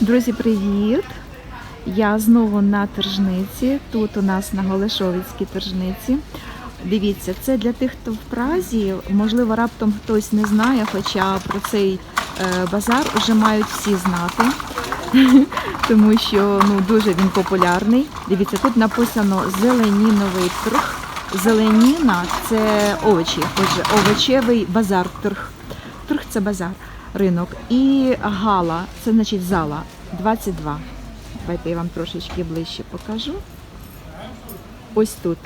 Друзі, привіт! Я знову на тержниці. Тут у нас на Голешовицькій тержниці. Дивіться, це для тих, хто в Празі. Можливо, раптом хтось не знає, хоча про цей е, базар вже мають всі знати, тому що ну, дуже він популярний. Дивіться, тут написано зеленіновий торг. Зеленіна це овочі. Отже, овочевий базар торг. Торг це базар, ринок. І гала, це значить зала 22. Давайте я вам трошечки ближче покажу. Ось тут,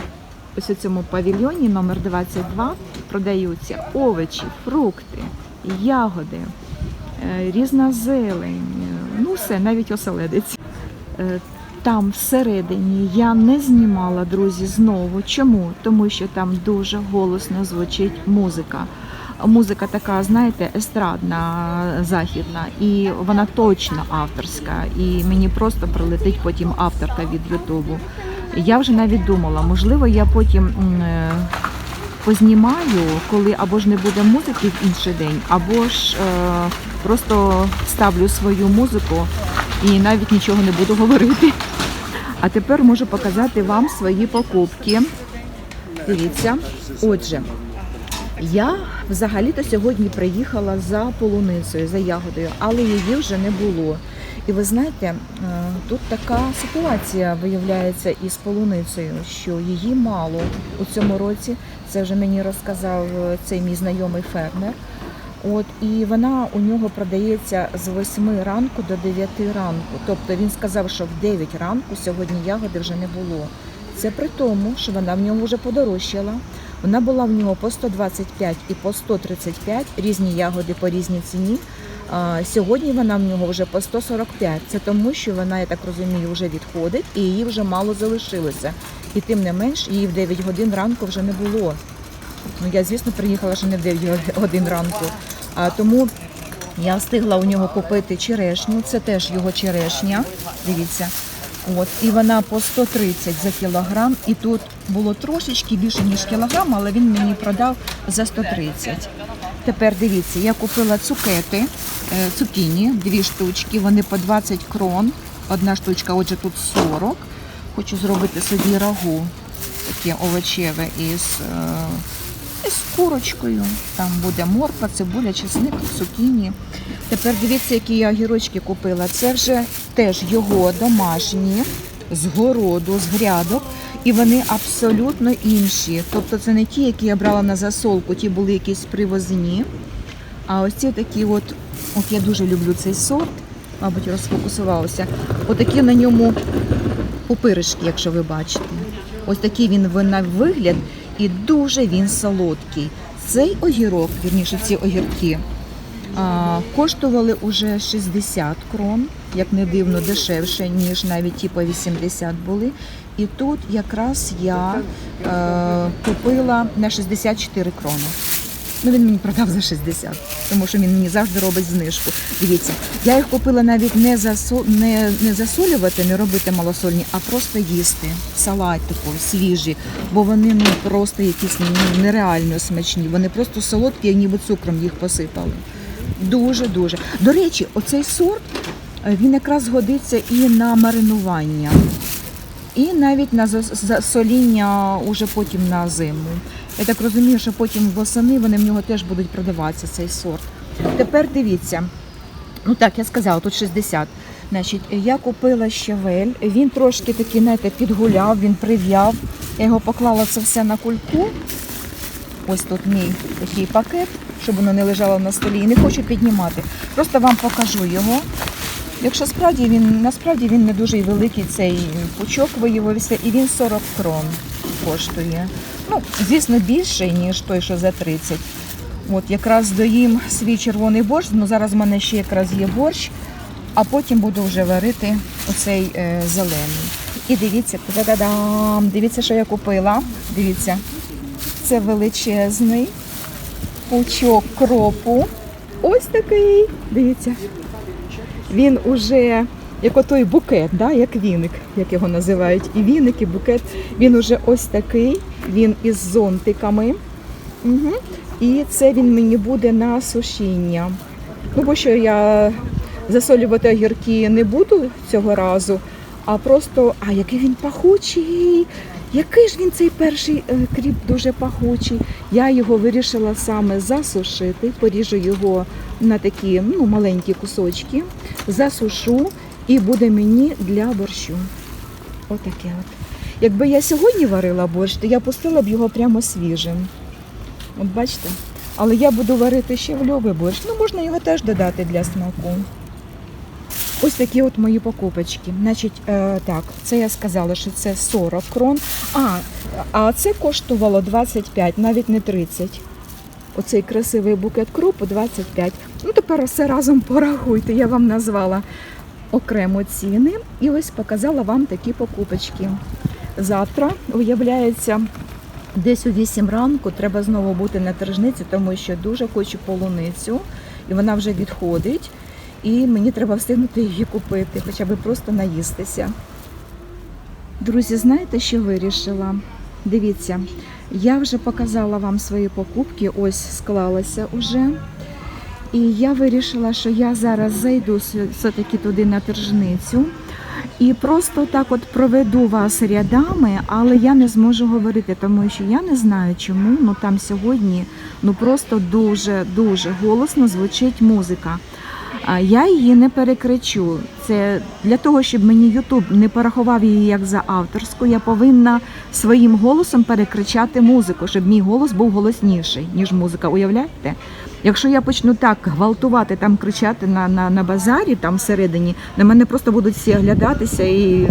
ось у цьому павільйоні номер 22 продаються овочі, фрукти, ягоди, е, різна зелень, е, ну все, навіть оселедець. Е, Там всередині я не знімала, друзі, знову. Чому? Тому що там дуже голосно звучить музика. Музика така, знаєте, естрадна, західна, і вона точно авторська. І мені просто прилетить потім авторка від Ютубу. Я вже навіть думала, можливо, я потім е, познімаю, коли або ж не буде музики в інший день, або ж е, просто ставлю свою музику і навіть нічого не буду говорити. А тепер можу показати вам свої покупки. Дивіться, отже, я взагалі-то сьогодні приїхала за полуницею, за ягодою, але її вже не було. І ви знаєте, е, тут така ситуація виявляється із полуницею, що її мало у цьому році. Це вже мені розказав е, цей мій знайомий фермер. От і вона у нього продається з 8 ранку до 9 ранку. Тобто він сказав, що в 9 ранку сьогодні ягоди вже не було. Це при тому, що вона в нього вже подорожчала. Вона була в нього по 125 і по 135, різні ягоди по різній ціні. Сьогодні вона в нього вже по 145. Це тому, що вона, я так розумію, вже відходить і її вже мало залишилося. І тим не менш, її в 9 годин ранку вже не було. Ну, я, звісно, приїхала ще не в 9 годин ранку. А тому я встигла у нього купити черешню. Це теж його черешня. Дивіться. От, і вона по 130 за кілограм. І тут було трошечки більше, ніж кілограм, але він мені продав за 130. Тепер дивіться, я купила цукети, е, цукіні, дві штучки, вони по 20 крон. Одна штучка, отже, тут 40. Хочу зробити собі рагу, таке овочеве із, е, із курочкою. Там буде морква, цибуля, чесник, цукіні. Тепер дивіться, які я огірочки купила. Це вже теж його домашні, з городу, з грядок. І вони абсолютно інші. Тобто це не ті, які я брала на засолку, ті були якісь привозні. А ось ці такі от, от я дуже люблю цей сорт, мабуть, розфокусувалася. Отакі на ньому пупиришки, якщо ви бачите. Ось такий він на вигляд і дуже він солодкий. Цей огірок, вірніше, ці огірки, коштували уже 60 крон, як не дивно, дешевше, ніж навіть ті по 80 були. І тут якраз я е, купила на 64 крони. Ну, він мені продав за 60, тому що він мені завжди робить знижку. Дивіться, я їх купила навіть не засо... не, не засолювати, не робити малосольні, а просто їсти салатику, свіжі, бо вони ну просто якісь ну, нереально смачні. Вони просто солодкі, ніби цукром їх посипали. Дуже дуже. До речі, оцей сорт е, він якраз годиться і на маринування. І навіть на зас- засоління уже потім на зиму. Я так розумію, що потім восени вони в нього теж будуть продаватися цей сорт. Тепер дивіться. Ну так, я сказала, тут 60. Значить, я купила щавель. Він трошки такий, знаєте, підгуляв, він прив'яв. Я його поклала це все на кульку. Ось тут мій такий пакет, щоб воно не лежало на столі. І не хочу піднімати. Просто вам покажу його. Якщо справді він насправді він не дуже великий цей пучок виявився, і він 40 крон коштує. Ну, звісно, більший, ніж той, що за 30. От якраз доїм свій червоний борщ. Ну зараз в мене ще якраз є борщ, а потім буду вже варити оцей е, зелений. І дивіться, та-да-дам, дивіться, що я купила. Дивіться, це величезний пучок кропу. Ось такий. Дивіться. Він уже як отой букет, да, як віник, як його називають. І віник, і букет. Він уже ось такий, він із зонтиками. Угу. І це він мені буде на сушіння. Ну, бо що я засолювати огірки не буду цього разу, а просто, а який він пахучий! Який ж він цей перший е, кріп дуже пахучий. Я його вирішила саме засушити, поріжу його на такі ну, маленькі кусочки, засушу і буде мені для борщу. Отаке от. Якби я сьогодні варила борщ, то я пустила б його прямо свіжим. От бачите? Але я буду варити ще в льовий борщ. Ну, можна його теж додати для смаку. Ось такі от мої покупочки. Значить, е, так, це я сказала, що це 40 крон. А, а це коштувало 25, навіть не 30. Оцей красивий букет крупу 25. Ну, тепер все разом порахуйте. Я вам назвала окремо ціни і ось показала вам такі покупочки. Завтра, виявляється, десь у 8 ранку треба знову бути на тržниці, тому що дуже хочу полуницю, і вона вже відходить. І мені треба встигнути її купити, хоча б просто наїстися. Друзі, знаєте, що вирішила? Дивіться, я вже показала вам свої покупки, ось склалася уже. І я вирішила, що я зараз зайду все-таки туди на тержницю і просто так от проведу вас рядами, але я не зможу говорити, тому що я не знаю чому. Ну там сьогодні ну просто дуже дуже голосно звучить музика. Я її не перекричу. Це для того, щоб мені Ютуб не порахував її як за авторську, я повинна своїм голосом перекричати музику, щоб мій голос був голосніший, ніж музика. Уявляєте? Якщо я почну так гвалтувати, там кричати на, на, на базарі, там всередині, на мене просто будуть всі оглядатися і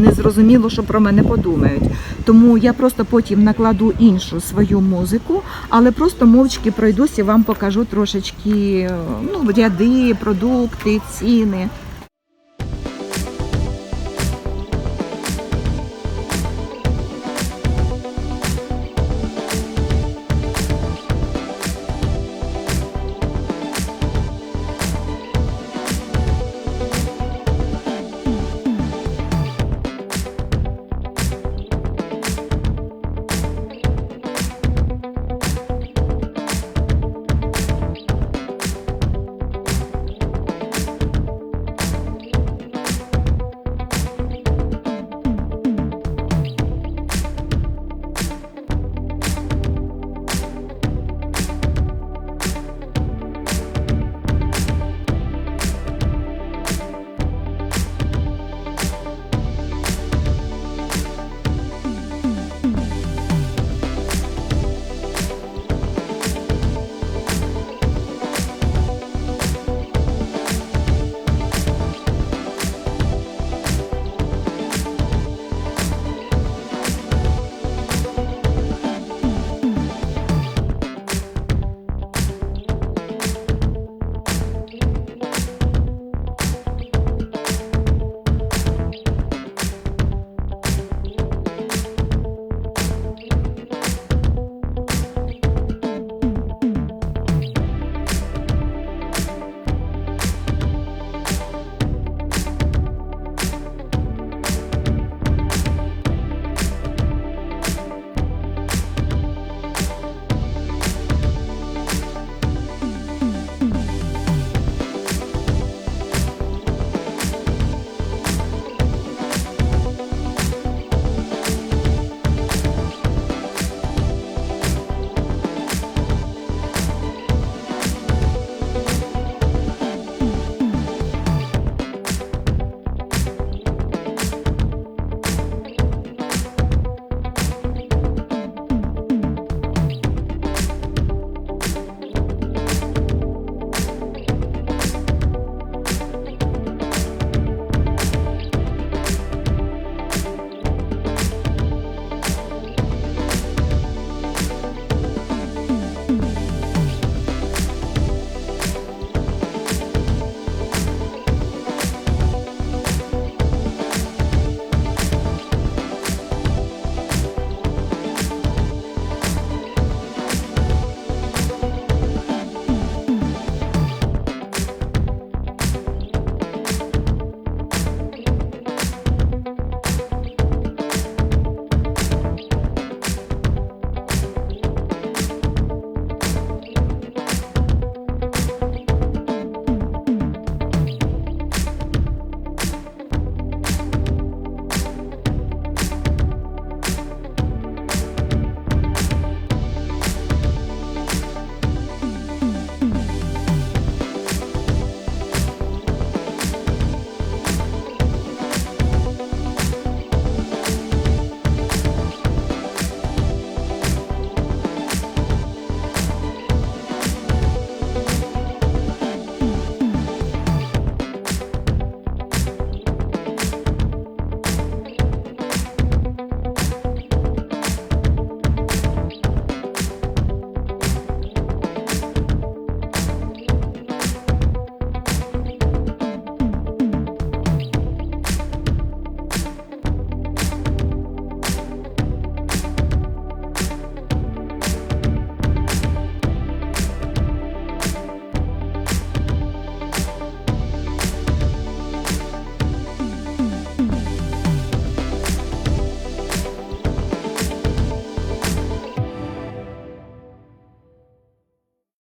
незрозуміло, що про мене подумають. Тому я просто потім накладу іншу свою музику, але просто мовчки пройдусь і вам покажу трошечки ну, ряди, продукти, ціни.